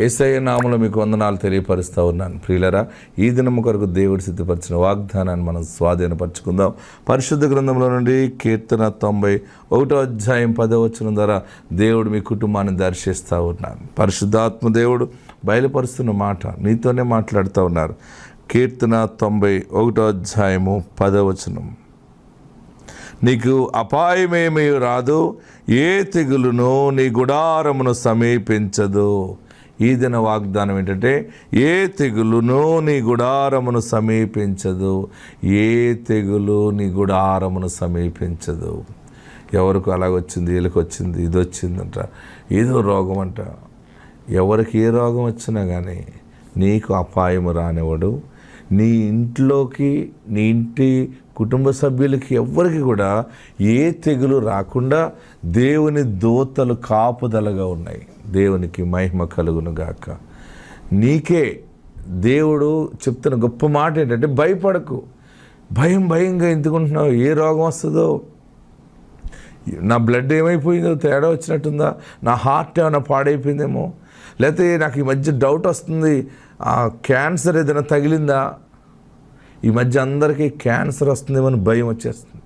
ఏసయ్య నామలో మీకు వందనాలు తెలియపరుస్తూ ఉన్నాను. ప్రియులరా ఈ దినము కొరకు దేవుడు సిద్ధపరిచిన వాగ్దానాన్ని మనం స్వాధీనపరచుకుందాం. పరిశుద్ధ గ్రంథంలో నుండి కీర్తన తొంభై ఒకటో అధ్యాయం పదవచనం ద్వారా దేవుడు మీ కుటుంబాన్ని దర్శిస్తూ ఉన్నాను. పరిశుద్ధాత్మ దేవుడు బయలుపరుస్తున్న మాట నీతోనే మాట్లాడుతూ ఉన్నారు. కీర్తన తొంభై ఒకటో అధ్యాయము పదవచనం నీకు అపాయమేమీ రాదు ఏ తెగులును నీ గుడారమును సమీపించదు. ఈ దిన వాగ్దానం ఏంటంటే ఏ తెగులును నీ గుడారమును సమీపించదు. ఏ తెగులు నీ గుడారమును సమీపించదు. ఎవరికి అలాగొచ్చింది వీళ్ళకి వచ్చింది ఇది వచ్చిందంట. ఏదో రోగం అంట. ఎవరికి ఏ రోగం వచ్చినా కానీ నీకు అపాయము రానివ్వడు. నీ ఇంట్లోకి నీ ఇంటి కుటుంబ సభ్యులకి ఎవ్వరికి కూడా ఏ తెగులు రాకుండా దేవుని దోతలు కాపుదలగా ఉన్నాయి. దేవునికి మహిమ కలుగును గాక. నీకే దేవుడు చెప్తున్న గొప్ప మాట ఏంటంటే భయపడకు. భయం భయంగా ఎందుకుంటున్నావు? ఏ రోగం వస్తుందో? నా బ్లడ్ ఏమైపోయిందో? తేడా వచ్చినట్టుందా? నా హార్ట్ ఏమైనా పాడైపోయిందేమో? లేకపోతే నాకు ఈ మధ్య డౌట్ వస్తుంది. ఆ క్యాన్సర్ ఏదైనా తగిలిందా? ఈ మధ్య అందరికీ క్యాన్సర్ వస్తుందేమో అని భయం వచ్చేస్తుంది.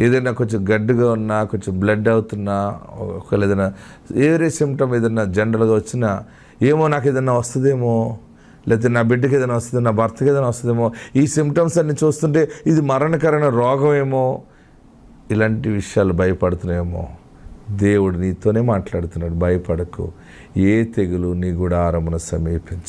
ఏదైనా కొంచెం గడ్డుగా ఉన్నా కొంచెం బ్లడ్ అవుతున్నా ఒకవేళ ఏదైనా ఏరే సిమ్టమ్ ఏదైనా జనరల్గా వచ్చినా ఏమో నాకు ఏదైనా వస్తుందేమో లేకపోతే నా బిడ్డకి ఏదైనా వస్తుంది నా భర్తకి ఏదైనా వస్తుందేమో ఈ సిమ్టమ్స్ అన్ని చూస్తుంటే ఇది మరణకరమైన రోగం ఏమో ఇలాంటి విషయాలు భయపడుతున్నాయేమో. దేవుడు నీతోనే మాట్లాడుతున్నాడు భయపడకు. ఏ తెగులు నీ గుడారమును సమీపించదు